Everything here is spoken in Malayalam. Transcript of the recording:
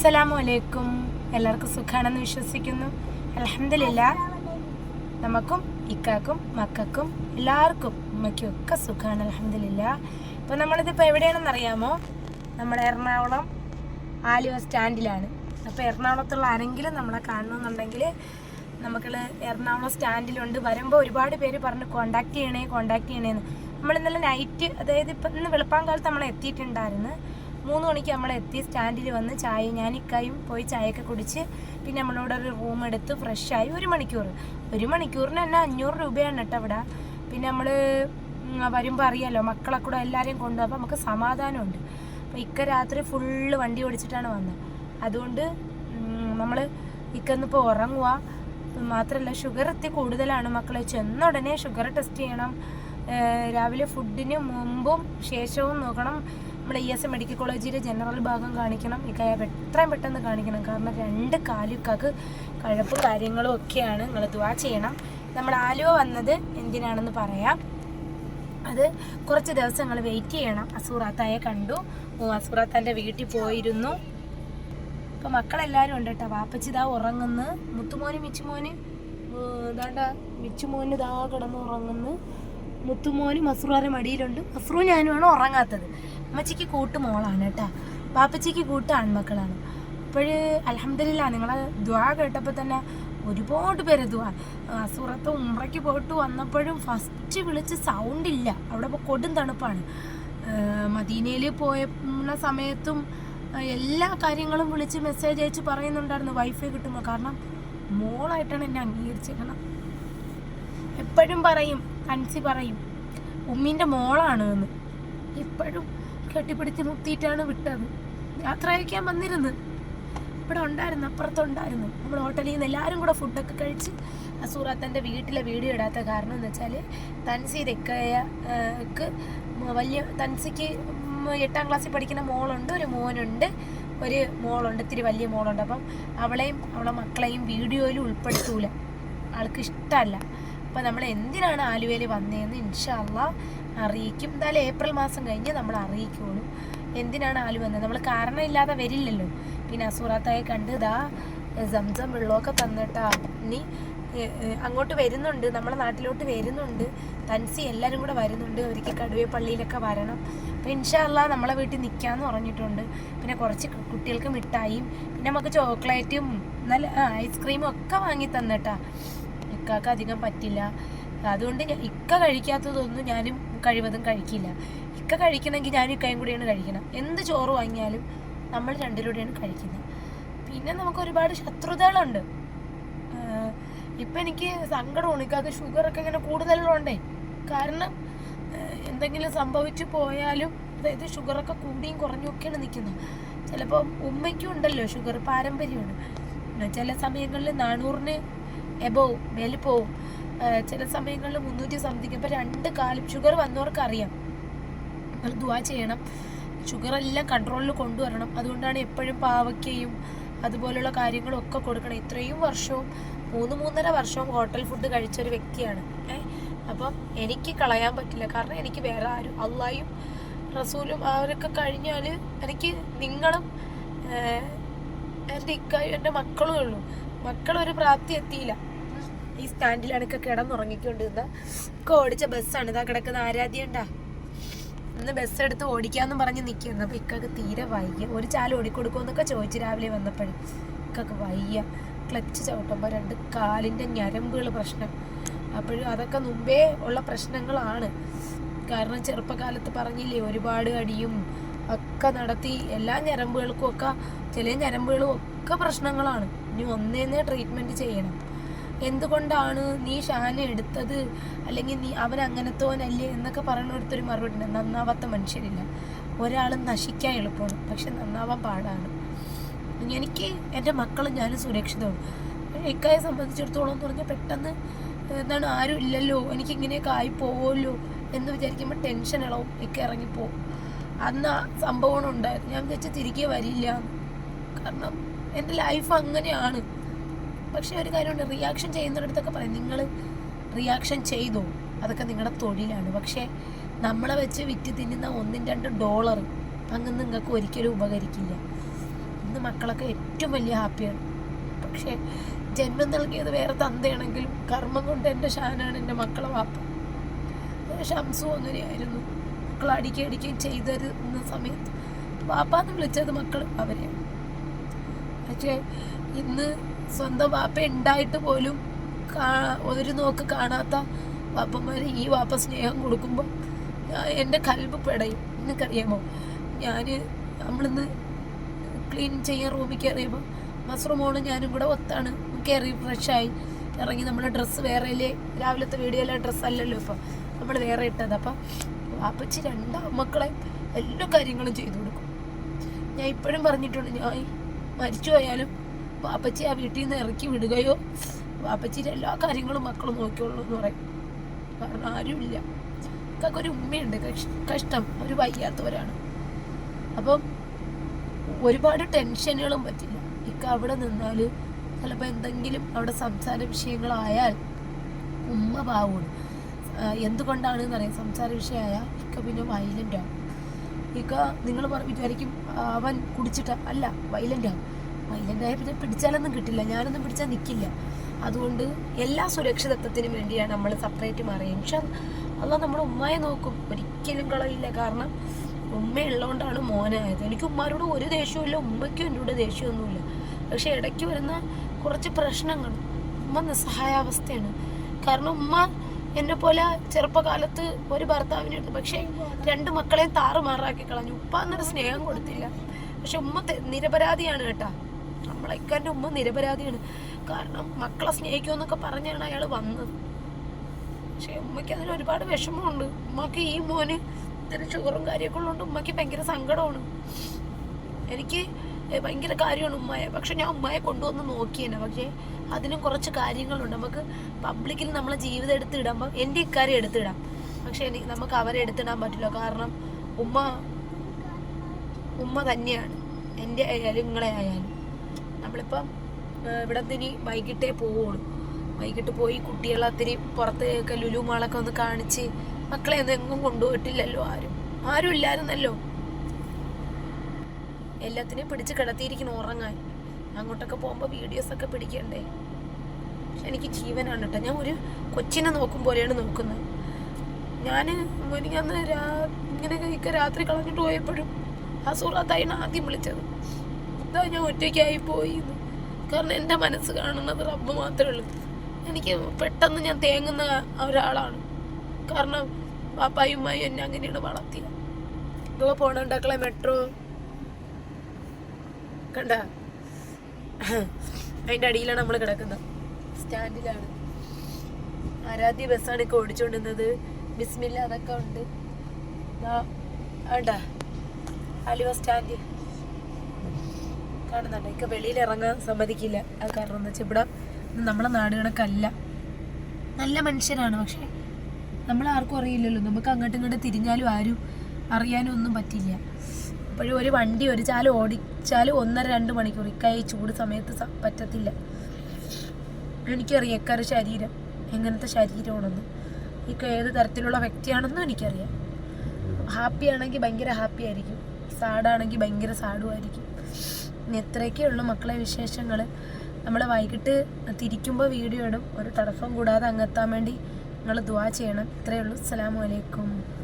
അസ്സലാമു അലൈക്കും എല്ലാവർക്കും സുഖാണെന്ന് വിശ്വസിക്കുന്നു. അലഹമില്ല നമുക്കും ഇക്കാക്കും മക്കൾക്കും എല്ലാവർക്കും ഉമ്മയ്ക്കും ഒക്കെ സുഖമാണ് അലഹമില്ല ഇപ്പോൾ നമ്മളിതിപ്പോൾ എവിടെയാണെന്ന് അറിയാമോ? നമ്മുടെ എറണാകുളം ആലുവ സ്റ്റാൻഡിലാണ്. അപ്പോൾ എറണാകുളത്തുള്ള ആരെങ്കിലും നമ്മളെ കാണണമെന്നുണ്ടെങ്കിൽ നമുക്ക് എറണാകുളം സ്റ്റാൻഡിലുണ്ട്. വരുമ്പോൾ ഒരുപാട് പേര് പറഞ്ഞ് കോണ്ടാക്ട് ചെയ്യണേ കോണ്ടാക്ട് ചെയ്യണേന്ന്. നമ്മൾ ഇന്നലെ നൈറ്റ് അതായത് ഇപ്പം ഇന്ന് വെളുപ്പാങ്കാലത്ത് നമ്മൾ എത്തിയിട്ടുണ്ടായിരുന്നു മൂന്ന് മണിക്ക് നമ്മൾ എത്തി സ്റ്റാൻഡിൽ വന്ന് ചായ ഞാൻ ഇക്കായും പോയി ചായയൊക്കെ കുടിച്ച് പിന്നെ നമ്മളോട് ഒരു റൂം എടുത്ത് ഫ്രഷായി ഒരു മണിക്കൂർ. ഒരു മണിക്കൂറിന് തന്നെ അഞ്ഞൂറ് രൂപയാണ് കേട്ടോ അവിടെ പിന്നെ നമ്മൾ വരുമ്പോൾ അറിയാലോ മക്കളെ കൂടെ എല്ലാവരെയും കൊണ്ടുപോകും. അപ്പോൾ നമുക്ക് സമാധാനമുണ്ട്. അപ്പോൾ ഇക്ക രാത്രി ഫുള്ള് വണ്ടി ഓടിച്ചിട്ടാണ് വന്നത്. അതുകൊണ്ട് നമ്മൾ ഇക്കന്നിപ്പോൾ ഉറങ്ങുക. മാത്രമല്ല ഷുഗർ എത്തി കൂടുതലാണ് മക്കളെ. ചെന്ന ഉടനെ ഷുഗർ ടെസ്റ്റ് ചെയ്യണം. രാവിലെ ഫുഡിന് മുമ്പും ശേഷവും നോക്കണം. നമ്മുടെ ഇ എസ് എം മെഡിക്കൽ കോളേജിലെ ജനറൽ ഭാഗം കാണിക്കണം. ഇക്കായ എത്രയും പെട്ടെന്ന് കാണിക്കണം. കാരണം രണ്ട് കാലുക്കാക്ക് കഴപ്പും കാര്യങ്ങളും ഒക്കെയാണ് നിങ്ങൾ ദുവാ ചെയ്യണം. നമ്മൾ ആലുവ വന്നത് എന്തിനാണെന്ന് പറയാം. അത് കുറച്ച് ദിവസം നിങ്ങൾ വെയിറ്റ് ചെയ്യണം. അസൂറാത്തായെ കണ്ടു. അസൂറാത്താന്റെ വീട്ടിൽ പോയിരുന്നു. ഇപ്പൊ മക്കളെല്ലാവരും ഉണ്ട് കേട്ടോ. വാപ്പച്ചിതാ ഉറങ്ങുന്നു. മുത്തുമോന് മിച്ചുമോന്. ഇതാണ്ട മിച്ചുമോന് ഇതാ കിടന്ന് ഉറങ്ങുന്നു. മുത്തുമോന് മസ്രൂറെ മടിയിലുണ്ട്. മസ്രൂ ഞാനുമാണ് ഉറങ്ങാത്തത്. അമ്മച്ചിക്ക് കൂട്ട് മോളാണ് കേട്ടാ. പാപ്പച്ചിക്ക് കൂട്ട് ആൺമക്കളാണ്. അപ്പോഴ് അലഹമില്ല നിങ്ങളെ ദ്വാ കേട്ടപ്പോൾ തന്നെ ഒരുപാട് പേര് ദ്വാ അസുറത്ത് ഉമ്രയ്ക്ക് പോയിട്ട് വന്നപ്പോഴും ഫസ്റ്റ് വിളിച്ച് സൗണ്ട് ഇല്ല. അവിടെ ഇപ്പോൾ കൊടും തണുപ്പാണ്. മദീനയിൽ പോയ സമയത്തും എല്ലാ കാര്യങ്ങളും വിളിച്ച് മെസ്സേജ് അയച്ച് പറയുന്നുണ്ടായിരുന്നു വൈഫൈ കിട്ടുമ്പോൾ കാരണം മോളായിട്ടാണ് എന്നെ അംഗീകരിച്ചേക്കണം. എപ്പോഴും പറയും കൻസി പറയും ഉമ്മീന്റെ മോളാണ് എന്ന് ഇപ്പോഴും കെട്ടിപ്പിടിച്ച് മുത്തിയിട്ടാണ് വിട്ടത്. യാത്ര അയക്കാൻ വന്നിരുന്നു. ഇവിടെ ഉണ്ടായിരുന്നു അപ്പുറത്തുണ്ടായിരുന്നു. നമ്മൾ ഹോട്ടലിൽ നിന്ന് എല്ലാവരും കൂടെ ഫുഡൊക്കെ കഴിച്ച് അസൂറാത്തന്റെ വീട്ടിലെ വീഡിയോ ഇടാത്ത കാരണം എന്ന് വെച്ചാൽ തൻസി തെക്കയ്ക്ക് വലിയ തൻസിക്ക് എട്ടാം ക്ലാസ്സിൽ പഠിക്കുന്ന മോളുണ്ട് ഒരു മോനുണ്ട് ഒരു മോളുണ്ട് ഇത്തിരി വലിയ മോളുണ്ട്. അപ്പം അവളെയും അവളെ മക്കളെയും വീഡിയോയിൽ ഉൾപ്പെടുത്തൂല. ആൾക്ക് ഇഷ്ടമല്ല. അപ്പം നമ്മൾ എന്തിനാണ് ആലുവയിൽ വന്നതെന്ന് ഇൻഷാല്ല അറിയിക്കും. എന്തായാലും ഏപ്രിൽ മാസം കഴിഞ്ഞ് നമ്മൾ അറിയിക്കുള്ളൂ. എന്തിനാണ് ആലുവ വന്നത്? നമ്മൾ കാരണമില്ലാതെ വരില്ലല്ലോ. പിന്നെ അസൂറാത്തായെ കണ്ട് ഇതാ സംസം വെള്ളമൊക്കെ തന്നിട്ടാ. ഇനി അങ്ങോട്ട് വരുന്നുണ്ട്. നമ്മളെ നാട്ടിലോട്ട് വരുന്നുണ്ട്. തൻസി എല്ലാവരും കൂടെ വരുന്നുണ്ട്. അവർക്ക് കടുവേ പള്ളിയിലൊക്കെ വരണം. അപ്പം ഇൻഷാല്ല നമ്മളെ വീട്ടിൽ നിൽക്കാമെന്ന് പറഞ്ഞിട്ടുണ്ട്. പിന്നെ കുറച്ച് കുട്ടികൾക്ക് മിഠായിയും പിന്നെ നമുക്ക് ചോക്ലേറ്റും നല്ല ഐസ്ക്രീമും ഒക്കെ വാങ്ങി തന്നിട്ടാ. ഇക്കാക്ക് അധികം പറ്റില്ല. അതുകൊണ്ട് ഞാൻ ഇക്ക കഴിക്കാത്തതൊന്നും ഞാനും കഴിവതും കഴിക്കില്ല. ഇക്ക കഴിക്കണമെങ്കിൽ ഞാനും ഇക്കയും കൂടിയാണ് കഴിക്കണം. എന്ത് ചോറ് വാങ്ങിയാലും നമ്മൾ രണ്ടിലൂടെയാണ് കഴിക്കുന്നത്. പിന്നെ നമുക്ക് ഒരുപാട് ശത്രുതകളുണ്ട്. ഇപ്പം എനിക്ക് സങ്കടമാണ്. ഇക്കാക്ക് ഷുഗറൊക്കെ ഇങ്ങനെ കൂടുതലുള്ളതുകൊണ്ടേ കാരണം എന്തെങ്കിലും സംഭവിച്ചു പോയാലും അതായത് ഷുഗറൊക്കെ കൂടിയും കുറഞ്ഞും ഒക്കെയാണ് നിൽക്കുന്നത്. ചിലപ്പോൾ ഉമ്മയ്ക്കും ഉണ്ടല്ലോ ഷുഗർ പാരമ്പര്യമാണ്. ചില സമയങ്ങളിൽ നാനൂറിന് എബോവ് മേലിൽ പോവും ചില സമയങ്ങളിൽ മുന്നൂറ്റി സംതിങ് ഇപ്പം രണ്ട് കാലും ഷുഗർ വന്നവർക്ക് അറിയാം നിങ്ങൾ ദുവാ ചെയ്യണം. ഷുഗർ എല്ലാം കൺട്രോളിൽ കൊണ്ടുവരണം. അതുകൊണ്ടാണ് എപ്പോഴും പാവയ്ക്കയും അതുപോലുള്ള കാര്യങ്ങളും ഒക്കെ കൊടുക്കണം. ഇത്രയും വർഷവും മൂന്ന് മൂന്നര വർഷവും ഹോട്ടൽ ഫുഡ് കഴിച്ച ഒരു വ്യക്തിയാണ്. ഏഹ് അപ്പം എനിക്ക് കളയാൻ പറ്റില്ല. കാരണം എനിക്ക് വേറെ ആരും അള്ളായും റസൂലും അവരൊക്കെ കഴിഞ്ഞാൽ എനിക്ക് നിങ്ങളും എന്റെ ഇക്കായും എന്റെ മക്കളും ഉള്ളൂ. മക്കളൊരു പ്രാപ്തി എത്തിയില്ല. ഈ സ്റ്റാൻഡിലാണ് ഒക്കെ കിടന്നുറങ്ങിക്കൊണ്ടിരുന്ന. ഒക്കെ ഓടിച്ച ബസ്സാണ്. ഇതാ കിടക്കുന്ന ആരാധ്യണ്ടാ? ഇന്ന് ബസ് എടുത്ത് ഓടിക്കാന്നും പറഞ്ഞ് നിൽക്കുന്നു അപ്പൊ ഇക്കൊക്കെ തീരെ വയ്യ. ഒരു ചാൽ ഓടിക്കൊടുക്കുമെന്നൊക്കെ ചോദിച്ചു രാവിലെ വന്നപ്പോഴും. ഇക്കൊക്കെ വയ്യ. ക്ലച്ച് ചവിട്ടുമ്പോൾ രണ്ട് കാലിന്റെ ഞരമ്പുകൾ പ്രശ്നം. അപ്പോഴും അതൊക്കെ മുമ്പേ ഉള്ള പ്രശ്നങ്ങളാണ്. കാരണം ചെറുപ്പകാലത്ത് പറഞ്ഞില്ലേ ഒരുപാട് അടിയും ഒക്കെ നടത്തി എല്ലാ ഞരമ്പുകൾക്കും ഒക്കെ ചില ഞരമ്പുകളും ഒക്കെ പ്രശ്നങ്ങളാണ്. ഇനി ഒന്നേന്നേ ട്രീറ്റ്മെന്റ് ചെയ്യണം. എന്തുകൊണ്ടാണ് നീ ഷാന എടുത്തത്? അല്ലെങ്കിൽ നീ അവൻ അങ്ങനത്തോനല്ലേ എന്നൊക്കെ പറയുന്നിടത്തൊരു മറുപടി ഉണ്ട് നന്നാവാത്ത മനുഷ്യരില്ല. ഒരാൾ നശിക്കാൻ എളുപ്പമാണ്. പക്ഷെ നന്നാവാൻ പാടാണ്. എനിക്ക് എന്റെ മക്കളും ഞാനും സുരക്ഷിതമാണ് ഇക്കായെ സംബന്ധിച്ചിടത്തോളം എന്ന് പറഞ്ഞാൽ പെട്ടെന്ന് എന്താണ് ആരും ഇല്ലല്ലോ. എനിക്ക് ഇങ്ങനെയൊക്കെ ആയി പോവുമല്ലോ എന്ന് വിചാരിക്കുമ്പോൾ ടെൻഷൻ ഇളവും. ഇക്ക ഇറങ്ങിപ്പോവും അന്ന് ആ സംഭവം ഉണ്ടായിരുന്നു. ഞാൻ വിചാരിച്ച തിരികെ വരില്ല. കാരണം എന്റെ ലൈഫ് അങ്ങനെയാണ്. പക്ഷെ ഒരു കാര്യമുണ്ട് റിയാക്ഷൻ ചെയ്യുന്നിടത്തൊക്കെ പറയും നിങ്ങൾ റിയാക്ഷൻ ചെയ്തു. അതൊക്കെ നിങ്ങളുടെ തൊഴിലാണ്. പക്ഷേ നമ്മളെ വെച്ച് വിറ്റ് തിന്നുന്ന ഒന്നും രണ്ട് ഡോളർ അങ്ങ് നിങ്ങൾക്ക് ഒരിക്കലും ഉപകരിക്കില്ല. ഇന്ന് മക്കളൊക്കെ ഏറ്റവും വലിയ ഹാപ്പിയാണ്. പക്ഷേ ജന്മം നൽകിയത് വേറെ തന്തയാണെങ്കിലും കർമ്മം കൊണ്ട് എന്റെ ഷാനാണ് എന്റെ മക്കളെ വാപ്പ. ഷംസു അങ്ങനെയായിരുന്നു. മക്കൾ അടിക്കുകയും അടിക്കുകയും ചെയ്തിരുന്ന സമയത്ത് വാപ്പാന്ന് വിളിച്ചത് മക്കൾ അവരെയാണ്. പക്ഷേ ഇന്ന് സ്വന്തം വാപ്പ ഉണ്ടായിട്ട് പോലും ഒരു നോക്ക് കാണാത്ത വാപ്പന്മാർ ഈ വാപ്പ സ്നേഹം കൊടുക്കുമ്പോൾ എന്റെ കൽബ് പെടയും. നിനക്കറിയാമോ? ഞാൻ നമ്മളിന്ന് ക്ലീൻ ചെയ്യാൻ റൂമിൽ കയറിയപ്പോൾ മസ്റൂമോളും ഞാനും കൂടെ ഒത്താണ്. കയറി ഫ്രഷായി ഇറങ്ങി നമ്മൾ ഡ്രസ്സ് വേറെയല്ലേ? രാവിലത്തെ വീഡിയോയിലെ ഡ്രസ്സ് അല്ലല്ലോ ഇപ്പം. നമ്മൾ വേറെ ഇട്ടത്. അപ്പം വാപ്പച്ചി രണ്ടാം മക്കളെ എല്ലാ കാര്യങ്ങളും ചെയ്തു കൊടുക്കും. ഞാൻ ഇപ്പോഴും പറഞ്ഞിട്ടുണ്ട് ഞാൻ മരിച്ചു പോയാലും വാപ്പച്ചി ആ വീട്ടിൽ നിന്ന് ഇറക്കി വിടുകയോ? വാപ്പച്ചിയുടെ എല്ലാ കാര്യങ്ങളും മക്കൾ നോക്കിയുള്ളൂ എന്ന് പറയും. കാരണം ആരുമില്ല. ഒരു ഉമ്മയുണ്ട്. കഷ്- കഷ്ടം. ഒരു വയ്യാത്തവരാണ്. അപ്പം ഒരുപാട് ടെൻഷനുകളും പറ്റില്ല. ഇക്ക അവിടെ നിന്നാൽ ചിലപ്പോൾ എന്തെങ്കിലും അവിടെ സംസാര വിഷയങ്ങളായാൽ ഉമ്മ പാവുള്ളൂ എന്തുകൊണ്ടാണെന്ന് അറിയാം. സംസാര വിഷയമായ ഇക്ക പിന്നെ വയലന്റ് ആവും ഇക്ക നിങ്ങൾ വിചാരിക്കും അവൻ കുടിച്ചിട്ട് അല്ല വയലന്റ് ആവും വയലന്റ് ആയ പിന്നെ പിടിച്ചാലൊന്നും കിട്ടില്ല. ഞാനൊന്നും പിടിച്ചാൽ നിൽക്കില്ല അതുകൊണ്ട് എല്ലാ സുരക്ഷിതത്വത്തിനും വേണ്ടിയാണ് നമ്മൾ സെപ്പറേറ്റ് മാറിയത് പക്ഷെ അല്ല നമ്മുടെ ഉമ്മയെ നോക്കും. ഒരിക്കലും കളയില്ല. കാരണം ഉമ്മ ഉള്ളതുകൊണ്ടാണ് മോനായത്. എനിക്ക് ഉമ്മാരോട് ഒരു ദേഷ്യമില്ല ഉമ്മയ്ക്കും എന്റെ കൂടെ ദേഷ്യമൊന്നുമില്ല. പക്ഷെ ഇടയ്ക്ക് വരുന്ന കുറച്ച് പ്രശ്നങ്ങൾ ഉമ്മ നിസ്സഹായാവസ്ഥയാണ്. കാരണം ഉമ്മ എന്നെ പോലെ ചെറുപ്പകാലത്ത് ഒരു ഭർത്താവിനെ എടുത്തു. പക്ഷേ രണ്ട് മക്കളെയും താറുമാറാക്കി കളഞ്ഞു. ഉപ്പ എന്നൊരു സ്നേഹം കൊടുത്തില്ല. പക്ഷെ ഉമ്മ നിരപരാധിയാണ് കേട്ടാ. നമ്മളൊക്കെ എന്റെ ഉമ്മ നിരപരാധിയാണ്. കാരണം മക്കളെ സ്നേഹിക്കുമെന്നൊക്കെ പറഞ്ഞാണ് അയാൾ വന്നത്. പക്ഷെ ഉമ്മയ്ക്ക് അതിന് ഒരുപാട് വിഷമമുണ്ട്. ഉമ്മക്ക് ഈ മോന് ഇത്തിരി ഷുഗറും കാര്യമൊക്കെ ഉള്ളതുകൊണ്ട് ഉമ്മയ്ക്ക് ഭയങ്കര സങ്കടമാണ്. എനിക്ക് ഭയങ്കര കാര്യമാണ് ഉമ്മയെ. പക്ഷെ ഞാൻ ഉമ്മയെ കൊണ്ടുവന്ന് നോക്കിയേനെ പക്ഷേ അതിനും കുറച്ച് കാര്യങ്ങളുണ്ട്. നമുക്ക് പബ്ലിക്കിൽ നമ്മളെ ജീവിതം എടുത്തിടുമ്പോൾ എന്റെ ഇക്കാര്യം എടുത്തിടാം പക്ഷെ എനിക്ക് നമുക്ക് അവരെ എടുത്തിടാൻ പറ്റില്ല. കാരണം ഉമ്മ ഉമ്മ തന്നെയാണ്. എന്റെ നിങ്ങളെ ആയാലും. നമ്മളിപ്പം ഇവിടെ നിന്ന് ഇനി വൈകിട്ടേ പോവുള്ളൂ. വൈകിട്ട് പോയി കുട്ടികളെ ഒത്തിരി പുറത്തേക്ക് ലുലു മാളൊക്കെ ഒന്ന് കാണിച്ച് മക്കളെ ഒന്നും എങ്ങും കൊണ്ടുപോയിട്ടില്ലല്ലോ ആരും. ആരും ഇല്ലായിരുന്നല്ലോ. എല്ലാത്തിനെയും പിടിച്ച് കിടത്തിയിരിക്കുന്നു ഉറങ്ങാൻ. അങ്ങോട്ടൊക്കെ പോകുമ്പോൾ വീഡിയോസൊക്കെ പിടിക്കണ്ടേ? എനിക്ക് ജീവനാണ് കേട്ടോ. ഞാൻ ഒരു കൊച്ചിനെ നോക്കും പോലെയാണ് നോക്കുന്നത്. ഞാൻ എനിക്കന്ന് രാ ഇങ്ങനെ രാത്രി കളഞ്ഞിട്ട് പോയപ്പോഴും ആ സുഹൃത്തായിട്ടാണ് ആദ്യം വിളിച്ചത്. ഇതാ ഞാൻ ഒറ്റയ്ക്കായി പോയി. കാരണം എന്റെ മനസ്സ് കാണുന്നത് റബ്ബ് മാത്രമേ ഉള്ളൂ. എനിക്ക് പെട്ടെന്ന് ഞാൻ തേങ്ങുന്ന ഒരാളാണ്. കാരണം പാപ്പായും ഉമ്മായും എന്നെ അങ്ങനെയാണ് വളർത്തിയത് ഇതുപോലെ പോണുണ്ടാക്കളെ മെട്രോ കണ്ട? അതിന്റെ അടിയിലാണ് നമ്മൾ കിടക്കുന്നത്. സ്റ്റാൻഡിലാണ്. ആരാധ്യ ബസ്സാണ് ഇപ്പോൾ ഓടിച്ചുകൊണ്ടിരുന്നത് ബിസ്മില്ല അതൊക്കെ ഉണ്ട്. ആണ്ടാ അലിവ സ്റ്റാൻഡ്. കാണുന്നുണ്ട് ഇക്ക വെളിയിൽ ഇറങ്ങാൻ സമ്മതിക്കില്ല. ആ കാരണം എന്താ വെച്ചാൽ ഇവിടെ നമ്മളെ നാട് കണക്കല്ല. നല്ല മനുഷ്യരാണ്. പക്ഷെ നമ്മൾ ആർക്കും അറിയില്ലല്ലോ. നമുക്ക് അങ്ങോട്ടും ഇങ്ങോട്ടും തിരിഞ്ഞാലും ആരും അറിയാനും ഒന്നും പറ്റില്ല. അപ്പോഴും ഒരു വണ്ടി ഒരു ചാൽ ഓടിച്ചാലും ഒന്നര രണ്ട് മണിക്കൂർ. ഇക്കായി ചൂട് സമയത്ത് പറ്റത്തില്ല. എനിക്കറിയാം ഇക്കാരുടെ ശരീരം എങ്ങനത്തെ ശരീരമാണെന്ന്. ഇക്ക ഏത് തരത്തിലുള്ള വ്യക്തിയാണെന്നും എനിക്കറിയാം. ഹാപ്പി ആണെങ്കിൽ ഭയങ്കര ഹാപ്പി ആയിരിക്കും. സാഡാണെങ്കിൽ ഭയങ്കര സാഡും ഉള്ളു മക്കളെ വിശേഷങ്ങൾ നമ്മൾ വൈകിട്ട് തിരിക്കുമ്പോൾ വീഡിയോ ഇടും. ഒരു തടസ്സം കൂടാതെ അങ്ങെത്താൻ വേണ്ടി നിങ്ങൾ ദുവാ ചെയ്യണം. ഇത്രയേ ഉള്ളൂ. അസ്സലാമു അലൈക്കും.